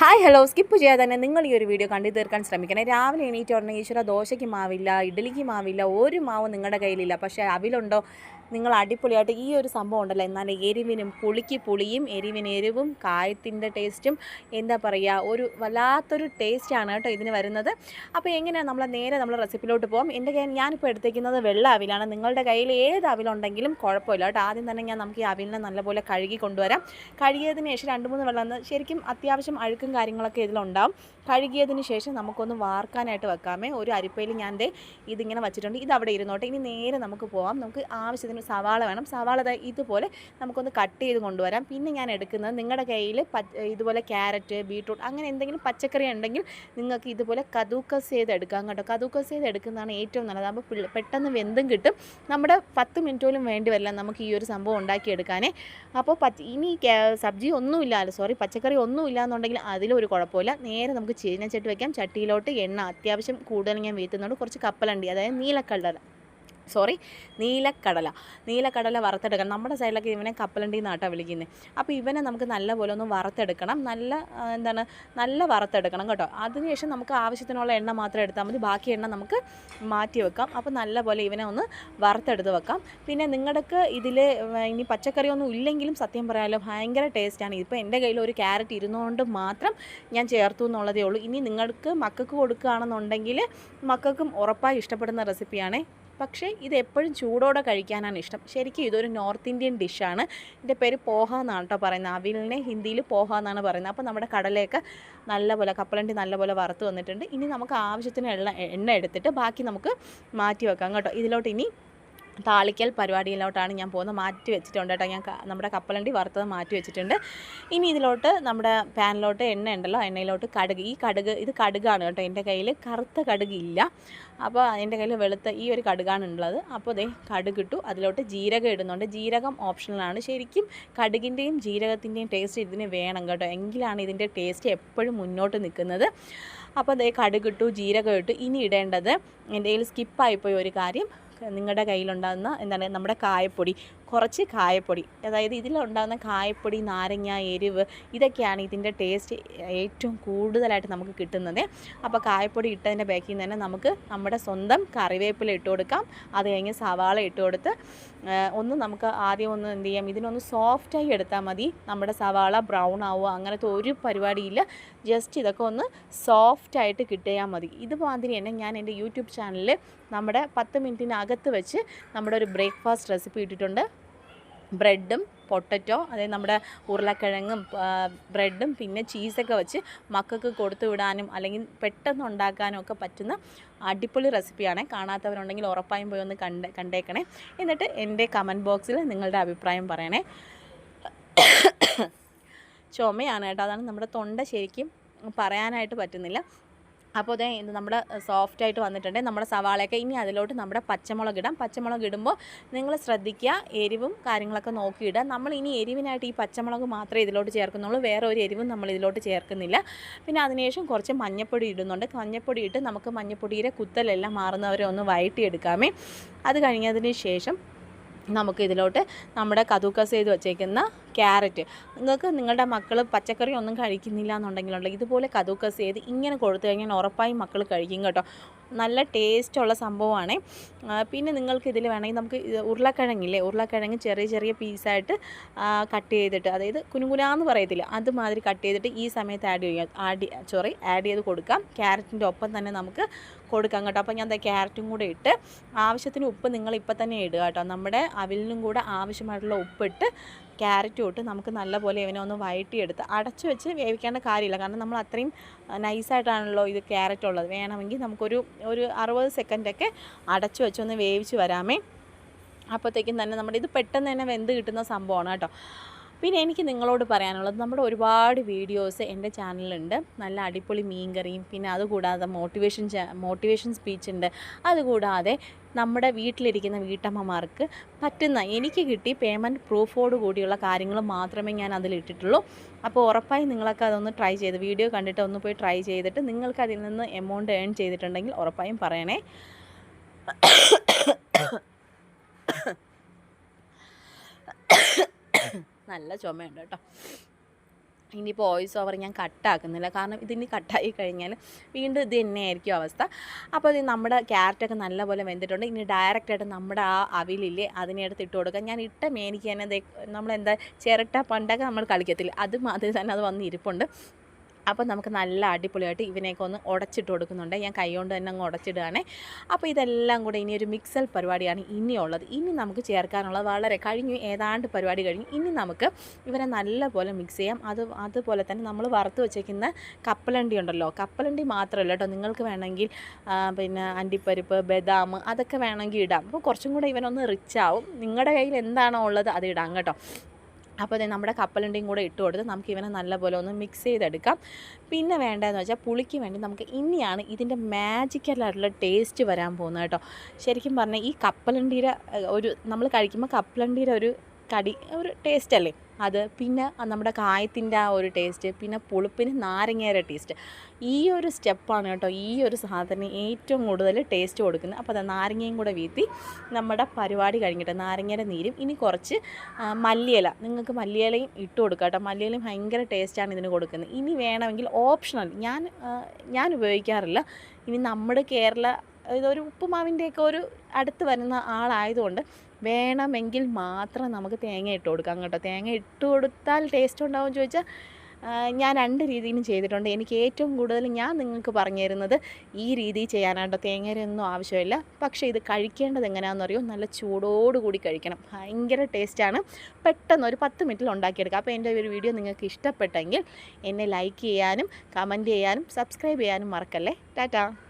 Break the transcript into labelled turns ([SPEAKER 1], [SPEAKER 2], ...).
[SPEAKER 1] Hi hello. Skip ചെയ്യാതെ തന്നെ നിങ്ങൾ ഈ ഒരു വീഡിയോ കണ്ടു തീർക്കാൻ ശ്രമിക്കണേ. രാവിലെ എണീറ്റ് ഉടനെ ഈശ്വര ദോശയ്ക്ക് മാവില്ല ഇഡ്ഡലിക്ക് മാവില്ല ഒരു മാവും നിങ്ങളുടെ കയ്യിലില്ല. പക്ഷേ അവിലുണ്ടോ? നിങ്ങൾ അടിപൊളിയായിട്ട് ഈ ഒരു സംഭവം ഉണ്ടല്ലോ. എന്നാൽ എരിവിനും പുളിക്ക് പുളിയും എരിവിന് എരിവും കായത്തിന്റെ ടേസ്റ്റും എന്താ പറയുക ഒരു വല്ലാത്തൊരു ടേസ്റ്റാണ് കേട്ടോ ഇതിന് വരുന്നത്. അപ്പോൾ എങ്ങനെയാണ് നമ്മൾ നേരെ നമ്മൾ റെസിപ്പിയിലോട്ട് പോകും എന്റെ കയ്യിൽ ഞാനിപ്പോൾ എടുത്തേക്കുന്നത് വെള്ള അവിലാണ്. നിങ്ങളുടെ കയ്യിൽ ഏത് അവിലുണ്ടെങ്കിലും കുഴപ്പമില്ല കേട്ടോ. ആദ്യം തന്നെ ഞാൻ നമുക്ക് ഈ അവിലിനെ നല്ലപോലെ കഴുകി കൊണ്ടുവരാം. കഴുകിയതിന് ശേഷം രണ്ട് മൂന്ന് വെള്ളം ശരിക്കും അത്യാവശ്യം അഴുക്കും കാര്യങ്ങളൊക്കെ ഇതിലുണ്ടാവും. കഴുകിയതിന് ശേഷം നമുക്കൊന്ന് വാർക്കാനായിട്ട് വെക്കാമേ. ഒരു അരിപ്പയിൽ ഞാൻ ഇതിങ്ങനെ വെച്ചിട്ടുണ്ട്. ഇത് അവിടെ ഇരുന്നോട്ടെ. ഇനി നേരെ നമുക്ക് പോവാം. നമുക്ക് ആവശ്യത്തിന് സവാള വേണം. സവാള ഇതുപോലെ നമുക്കൊന്ന് കട്ട് ചെയ്ത് കൊണ്ടുവരാം. പിന്നെ ഞാൻ എടുക്കുന്നത് നിങ്ങളുടെ കയ്യിൽ ഇതുപോലെ ക്യാരറ്റ് ബീട്രൂട്ട് അങ്ങനെ എന്തെങ്കിലും പച്ചക്കറി ഉണ്ടെങ്കിൽ നിങ്ങൾക്ക് ഇതുപോലെ കതൂക്കസ് ചെയ്ത് എടുക്കാം കേട്ടോ. കതൂക്കസ് ചെയ്ത് എടുക്കുന്നതാണ് ഏറ്റവും നല്ലത്. അപ്പോൾ പെട്ടെന്ന് വെന്തും കിട്ടും. നമ്മുടെ പത്ത് മിനിറ്റ് പോലും വേണ്ടി വരില്ല നമുക്ക് ഈ ഒരു സംഭവം ഉണ്ടാക്കിയെടുക്കാനേ അപ്പോൾ പച്ച ഇനി സബ്ജി ഒന്നുമില്ല സോറി പച്ചക്കറി ഒന്നുമില്ല എന്നുണ്ടെങ്കിൽ അതിലൊരു കുഴപ്പമില്ല. നേരെ നമുക്ക് ചീനച്ചട്ടി വെക്കാം. ചട്ടിയിലോട്ട് എണ്ണ അത്യാവശ്യം കൂടുതൽ ഞാൻ വീത്തുന്നുണ്ട് കുറച്ച് കപ്പലണ്ടി അതായത് നീലക്കടല സോറി നീലക്കടല. നീലക്കടല വറുത്തെടുക്കണം. നമ്മുടെ സൈഡിലൊക്കെ ഇവനെ കപ്പലണ്ടി നാട്ടാണ് വിളിക്കുന്നത് അപ്പോൾ ഇവനെ നമുക്ക് നല്ലപോലെ ഒന്ന് വറുത്തെടുക്കണം. നല്ല എന്താണ് നല്ല വറുത്തെടുക്കണം കേട്ടോ. അതിനുശേഷം നമുക്ക് ആവശ്യത്തിനുള്ള എണ്ണ മാത്രം എടുത്താൽ മതി. ബാക്കി എണ്ണ നമുക്ക് മാറ്റി വെക്കാം. അപ്പോൾ നല്ലപോലെ ഇവനെ ഒന്ന് വറുത്തെടുത്ത് വെക്കാം. പിന്നെ നിങ്ങൾക്ക് ഇതിൽ ഇനി പച്ചക്കറിയൊന്നും ഇല്ലെങ്കിലും സത്യം പറയാമല്ലോ ഭയങ്കര ടേസ്റ്റാണ്. ഇപ്പോൾ എന്റെ കയ്യിൽ ഒരു ക്യാരറ്റ് ഇരുന്നുകൊണ്ട് മാത്രം ഞാൻ ചേർത്തു എന്നുള്ളതേ ഉള്ളൂ. ഇനി നിങ്ങൾക്ക് മക്കൾക്ക് കൊടുക്കുകയാണെന്നുണ്ടെങ്കിൽ മക്കൾക്കും ഉറപ്പായി ഇഷ്ടപ്പെടുന്ന റെസിപ്പിയാണ്. പക്ഷേ ഇത് എപ്പോഴും ചൂടോടെ കഴിക്കാനാണ് ഇഷ്ടം. ശരിക്കും ഇതൊരു നോർത്ത് ഇന്ത്യൻ ഡിഷാണ്. ഇതിന്റെ പേര് പോഹ എന്നാണ് കേട്ടോ പറയുന്നത്. അവിലിനെ ഹിന്ദിയിൽ പോഹ എന്നാണ് പറയുന്നത്. അപ്പോൾ നമ്മുടെ കടലയൊക്കെ നല്ലപോലെ കപ്പലണ്ടി നല്ലപോലെ വറുത്ത് വന്നിട്ടുണ്ട്. ഇനി നമുക്ക് ആവശ്യത്തിന് എണ്ണ എണ്ണ എടുത്തിട്ട് ബാക്കി നമുക്ക് മാറ്റി വെക്കാം കേട്ടോ. ഇതിലോട്ട് ഇനി താളിക്കൽ പരിപാടിയിലോട്ടാണ് ഞാൻ പോകുന്നത്. മാറ്റി വെച്ചിട്ടുണ്ട് കേട്ടോ ഞാൻ നമ്മുടെ കപ്പലണ്ടി വറുത്തത് മാറ്റി വെച്ചിട്ടുണ്ട്. ഇനി ഇതിലോട്ട് നമ്മുടെ പാനിലോട്ട് എണ്ണ ഉണ്ടല്ലോ എണ്ണയിലോട്ട് കടുക്. ഈ കടുക് ഇത് കടുകാണ് കേട്ടോ എന്റെ കയ്യിൽ. കറുത്ത കടുക് ഇല്ല അപ്പോൾ എന്റെ കയ്യിൽ വെളുത്ത ഈ ഒരു കടുകാണ് ഉള്ളത്. അപ്പോൾ ദേ കടുക് ഇട്ടു. അതിലോട്ട് ജീരകം ഇടുന്നുണ്ട്. ജീരകം ഓപ്ഷണലാണ് ശരിക്കും കടുകിന്റെയും ജീരകത്തിന്റെയും ടേസ്റ്റ് ഇതിന് വേണം കേട്ടോ. എങ്കിലാണ് ഇതിന്റെ ടേസ്റ്റ് എപ്പോഴും മുന്നോട്ട് നിൽക്കുന്നത്. അപ്പോൾ അതേ കടുക് ഇട്ടു ജീരകം ഇട്ടു. ഇനി ഇടേണ്ടത് എന്റെ കയ്യിൽ സ്കിപ്പായിപ്പോയി ഒരു കാര്യം. നിങ്ങളുടെ കയ്യിലുണ്ടാകുന്ന എന്താണ് നമ്മുടെ കായപ്പൊടി. കുറച്ച് കായപ്പൊടി അതായത് ഇതിലുണ്ടാകുന്ന കായപ്പൊടി നാരങ്ങ എരിവ് ഇതൊക്കെയാണ് ഇതിന്റെ ടേസ്റ്റ് ഏറ്റവും കൂടുതലായിട്ട് നമുക്ക് കിട്ടുന്നത്. അപ്പോൾ കായപ്പൊടി ഇട്ടതിന്റെ ബാക്കിൽ നിന്ന് തന്നെ നമുക്ക് നമ്മുടെ സ്വന്തം കറിവേപ്പില ഇട്ട് കൊടുക്കാം. അത് കഴിഞ്ഞ് സവാള ഇട്ട് കൊടുത്ത് ഒന്ന് നമുക്ക് ആദ്യം ഒന്ന് എന്ത് ചെയ്യാം ഇതിനൊന്ന് സോഫ്റ്റായി എടുത്താൽ മതി. നമ്മുടെ സവാള ബ്രൗൺ ആവുക അങ്ങനത്തെ ഒരു പരിപാടിയില്ല. ജസ്റ്റ് ഇതൊക്കെ ഒന്ന് സോഫ്റ്റായിട്ട് കിട്ടിയാൽ മതി. ഇതുമാതിരി തന്നെ ഞാൻ എന്റെ യൂട്യൂബ് ചാനലിൽ നമ്മുടെ പത്ത് മിനിറ്റിനകത്ത് വെച്ച് നമ്മുടെ ഒരു ബ്രേക്ക്ഫാസ്റ്റ് റെസിപ്പി ഇട്ടിട്ടുണ്ട്. ബ്രെഡും പൊട്ടറ്റോ അതായത് നമ്മുടെ ഉരുളക്കിഴങ്ങും ബ്രെഡും പിന്നെ ചീസൊക്കെ വെച്ച് മക്കൾക്ക് കൊടുത്തു വിടാനും അല്ലെങ്കിൽ പെട്ടെന്ന് ഉണ്ടാക്കാനും ഒക്കെ പറ്റുന്ന അടിപൊളി റെസിപ്പിയാണ്. കാണാത്തവരുണ്ടെങ്കിൽ ഉറപ്പായും പോയി ഒന്ന് കണ്ട് കണ്ടേക്കണേ. എന്നിട്ട് എന്റെ കമന്റ് ബോക്സിൽ നിങ്ങളുടെ അഭിപ്രായം പറയണേ. ചുമയാണ് കേട്ടോ. അതാണ് നമ്മുടെ തൊണ്ട ശരിക്കും പറയാനായിട്ട് പറ്റുന്നില്ല. അപ്പോൾ അതേ ഇത് നമ്മുടെ സോഫ്റ്റായിട്ട് വന്നിട്ടുണ്ട്. നമ്മുടെ സവാളയൊക്കെ ഇനി അതിലോട്ട് നമ്മുടെ പച്ചമുളക് ഇടാം. പച്ചമുളക് ഇടുമ്പോൾ നിങ്ങൾ ശ്രദ്ധിക്കുക എരിവും കാര്യങ്ങളൊക്കെ നോക്കിയിടുക. നമ്മൾ ഇനി എരിവിനായിട്ട് ഈ പച്ചമുളക് മാത്രമേ ഇതിലോട്ട് ചേർക്കുന്നുള്ളൂ. വേറെ ഒരു എരിവും നമ്മൾ ഇതിലോട്ട് ചേർക്കുന്നില്ല. പിന്നെ അതിനുശേഷം കുറച്ച് മഞ്ഞപ്പൊടി ഇടുന്നുണ്ട്. മഞ്ഞപ്പൊടി ഇട്ട് നമുക്ക് മഞ്ഞപ്പൊടിയുടെ കുത്തലെല്ലാം മാറുന്നവരെ ഒന്ന് വഴറ്റിയെടുക്കാമേ. അത് കഴിഞ്ഞതിന് ശേഷം നമുക്ക് ഇതിലോട്ട് നമ്മുടെ കതൂക്കസ് ചെയ്ത് വെച്ചേക്കുന്ന ക്യാരറ്റ്. നിങ്ങൾക്ക് നിങ്ങളുടെ മക്കൾ പച്ചക്കറി ഒന്നും കഴിക്കുന്നില്ല എന്നുണ്ടെങ്കിലുണ്ടെങ്കിൽ ഇതുപോലെ കതൂക്കസ് ചെയ്ത് ഇങ്ങനെ കൊടുത്തു കഴിഞ്ഞാൽ ഉറപ്പായും മക്കൾ കഴിക്കും കേട്ടോ. നല്ല ടേസ്റ്റുള്ള സംഭവമാണ്. പിന്നെ നിങ്ങൾക്ക് ഇതിൽ വേണമെങ്കിൽ നമുക്ക് ഉരുളക്കിഴങ്ങില്ലേ ഉരുളക്കിഴങ്ങ് ചെറിയ ചെറിയ പീസായിട്ട് കട്ട് ചെയ്തിട്ട് അതായത് കുനുകുനാന്ന് പറയത്തില്ല അതുമാതിരി കട്ട് ചെയ്തിട്ട് ഈ സമയത്ത് ആഡ് ചെയ്യാം. ആഡ് സോറി ആഡ് ചെയ്ത് കൊടുക്കാം. ക്യാരറ്റിന്റെ ഒപ്പം തന്നെ നമുക്ക് കൊടുക്കാം കേട്ടോ. അപ്പോൾ ഞാൻ ക്യാരറ്റും കൂടെ ഇട്ട് ആവശ്യത്തിന് ഉപ്പ് നിങ്ങൾ ഇപ്പം തന്നെ ഇടുക കേട്ടോ. നമ്മുടെ അവിലിനും കൂടെ ആവശ്യമായിട്ടുള്ള ഉപ്പിട്ട് ക്യാരറ്റും ഇട്ട് നമുക്ക് നല്ലപോലെ ഇവനെ ഒന്ന് വഴറ്റിയെടുത്ത് അടച്ചു വെച്ച് വേവിക്കേണ്ട കാര്യമില്ല. കാരണം നമ്മൾ അത്രയും നൈസായിട്ടാണല്ലോ ഇത് ക്യാരറ്റ് ഉള്ളത്. വേണമെങ്കിൽ നമുക്കൊരു ഒരു അറുപത് സെക്കൻഡൊക്കെ അടച്ചു വെച്ചൊന്ന് വേവിച്ച് വരാമേ. അപ്പോഴത്തേക്കും തന്നെ നമ്മുടെ ഇത് പെട്ടെന്ന് തന്നെ വെന്ത് കിട്ടുന്ന സംഭവമാണ് കേട്ടോ. പിന്നെ എനിക്ക് നിങ്ങളോട് പറയാനുള്ളത് നമ്മുടെ ഒരുപാട് വീഡിയോസ് എന്റെ ചാനലിലുണ്ട്. നല്ല അടിപൊളി മീൻകറിയും പിന്നെ അതുകൂടാതെ മോട്ടിവേഷൻ മോട്ടിവേഷൻ സ്പീച്ച് ഉണ്ട്. അതുകൂടാതെ നമ്മുടെ വീട്ടിലിരിക്കുന്ന വീട്ടമ്മമാർക്ക് പറ്റുന്ന എനിക്ക് കിട്ടി പേയ്മെന്റ് പ്രൂഫോട് കൂടിയുള്ള കാര്യങ്ങൾ മാത്രമേ ഞാൻ അതിലിട്ടിട്ടുള്ളൂ. അപ്പോൾ ഉറപ്പായി നിങ്ങളൊക്കെ അതൊന്ന് ട്രൈ ചെയ്ത് വീഡിയോ കണ്ടിട്ട് ഒന്ന് പോയി ട്രൈ ചെയ്തിട്ട് നിങ്ങൾക്ക് അതിൽ നിന്ന് എമൗണ്ട് ഏൺ ചെയ്തിട്ടുണ്ടെങ്കിൽ ഉറപ്പായും പറയണേ. നല്ല ചുമയുണ്ട് കേട്ടോ. ഇനിയിപ്പോൾ വോയിസ് ഓവർ ഞാൻ കട്ടാക്കുന്നില്ല കാരണം ഇതിനി കട്ടായി കഴിഞ്ഞാൽ വീണ്ടും ഇത് തന്നെയായിരിക്കും അവസ്ഥ. അപ്പോൾ ഇത് നമ്മുടെ ക്യാരറ്റൊക്കെ നല്ലപോലെ വെന്തിട്ടുണ്ട്. ഇനി ഡയറക്റ്റായിട്ട് നമ്മുടെ ആ അവിലില്ലേ അതിനെടുത്ത് ഇട്ട് കൊടുക്കുക ഞാൻ ഇട്ട മേനിക്ക് തന്നെ നമ്മളെന്താ ചിരട്ട പണ്ടൊക്കെ നമ്മൾ കളിക്കത്തില്ല. അത് മാതിരി തന്നെ അത് വന്ന് ഇരിപ്പുണ്ട്. അപ്പോൾ നമുക്ക് നല്ല അടിപൊളിയായിട്ട് ഇവനെയൊക്കെ ഒന്ന് ഉടച്ചിട്ട് കൊടുക്കുന്നുണ്ട്. ഞാൻ കൈ കൊണ്ട് തന്നെ അങ്ങ് ഉടച്ചിടുകയാണ്. അപ്പോൾ ഇതെല്ലാം കൂടെ ഇനി ഒരു മിക്സൽ പരിപാടിയാണ് ഇനിയുള്ളത്. ഇനി നമുക്ക് ചേർക്കാനുള്ളത് വളരെ കഴിഞ്ഞു. ഏതാണ്ട് പരിപാടി കഴിഞ്ഞു. ഇനി നമുക്ക് ഇവരെ നല്ലപോലെ മിക്സ് ചെയ്യാം. അത് അതുപോലെ തന്നെ നമ്മൾ വറുത്ത് വെച്ചേക്കുന്ന കപ്പലണ്ടി ഉണ്ടല്ലോ. കപ്പലണ്ടി മാത്രമല്ല കേട്ടോ. നിങ്ങൾക്ക് വേണമെങ്കിൽ പിന്നെ അണ്ടിപ്പരിപ്പ് ബദാം അതൊക്കെ വേണമെങ്കിൽ ഇടാം. അപ്പോൾ കുറച്ചും കൂടെ ഇവനൊന്ന് റിച്ച് ആവും. നിങ്ങളുടെ കയ്യിൽ എന്താണോ ഉള്ളത് അത് ഇടാം കേട്ടോ. അപ്പോൾ ഇത് നമ്മുടെ കപ്പലണ്ടിയും കൂടെ ഇട്ട് കൊടുത്ത് നമുക്ക് ഇവനെ നല്ലപോലെ ഒന്ന് മിക്സ് ചെയ്തെടുക്കാം. പിന്നെ വേണ്ടതെന്ന് വെച്ചാൽ പുളിക്ക് വേണ്ടി നമുക്ക് ഇനിയാണ് ഇതിന്റെ മാജിക്കലായിട്ടുള്ള ടേസ്റ്റ് വരാൻ പോകുന്നത് കേട്ടോ. ശരിക്കും പറഞ്ഞാൽ ഈ കപ്പലണ്ടിയുടെ ഒരു നമ്മൾ കഴിക്കുമ്പോൾ കപ്പലണ്ടിയുടെ ഒരു കടി ഒരു ടേസ്റ്റ് അല്ലേ? അത് പിന്നെ നമ്മുടെ കായത്തിന്റെ ആ ഒരു ടേസ്റ്റ് പിന്നെ പുളിപ്പിന് നാരങ്ങയുടെ ടേസ്റ്റ് ഈ ഒരു സ്റ്റെപ്പാണ് കേട്ടോ ഈ ഒരു സാധനം ഏറ്റവും കൂടുതൽ ടേസ്റ്റ് കൊടുക്കുന്നത്. അപ്പോൾ അത് നാരങ്ങയും കൂടെ വീത്തി നമ്മുടെ പരിപാടി കഴിഞ്ഞിട്ട് നാരങ്ങയുടെ നീരും ഇനി കുറച്ച് മല്ലിയില. നിങ്ങൾക്ക് മല്ലിയിലയും ഇട്ട് കൊടുക്കാം കേട്ടോ. മല്ലിയിലയും ഭയങ്കര ടേസ്റ്റാണ് ഇതിന് കൊടുക്കുന്നത്. ഇനി വേണമെങ്കിൽ ഓപ്ഷണൽ ഞാൻ ഞാൻ ഉപയോഗിക്കാറില്ല. ഇനി നമ്മുടെ കേരള ഇതൊരു ഉപ്പുമാവിന്റെയൊക്കെ ഒരു അടുത്ത് വരുന്ന ആളായതുകൊണ്ട് വേണമെങ്കിൽ മാത്രം നമുക്ക് തേങ്ങ ഇട്ട് കൊടുക്കാം കേട്ടോ. തേങ്ങ ഇട്ട് കൊടുത്താൽ ടേസ്റ്റ് ഉണ്ടാവും ചോദിച്ചാൽ ഞാൻ രണ്ട് രീതിയിലും ചെയ്തിട്ടുണ്ട്. എനിക്ക് ഏറ്റവും കൂടുതൽ ഞാൻ നിങ്ങൾക്ക് പറഞ്ഞു തരുന്നത് ഈ രീതിയിൽ ചെയ്യാനാട്ടോ തേങ്ങയൊന്നും ആവശ്യമില്ല. പക്ഷേ ഇത് കഴിക്കേണ്ടത് എങ്ങനെയാണെന്ന് അറിയോ? നല്ല ചൂടോടുകൂടി കഴിക്കണം. ഭയങ്കര ടേസ്റ്റാണ് പെട്ടെന്ന് ഒരു പത്ത് മിനിറ്റിൽ ഉണ്ടാക്കിയെടുക്കുക അപ്പോൾ എന്റെ ഒരു വീഡിയോ നിങ്ങൾക്ക് ഇഷ്ടപ്പെട്ടെങ്കിൽ എന്നെ ലൈക്ക് ചെയ്യാനും കമന്റ് ചെയ്യാനും സബ്സ്ക്രൈബ് ചെയ്യാനും മറക്കല്ലേ. ടാറ്റാ.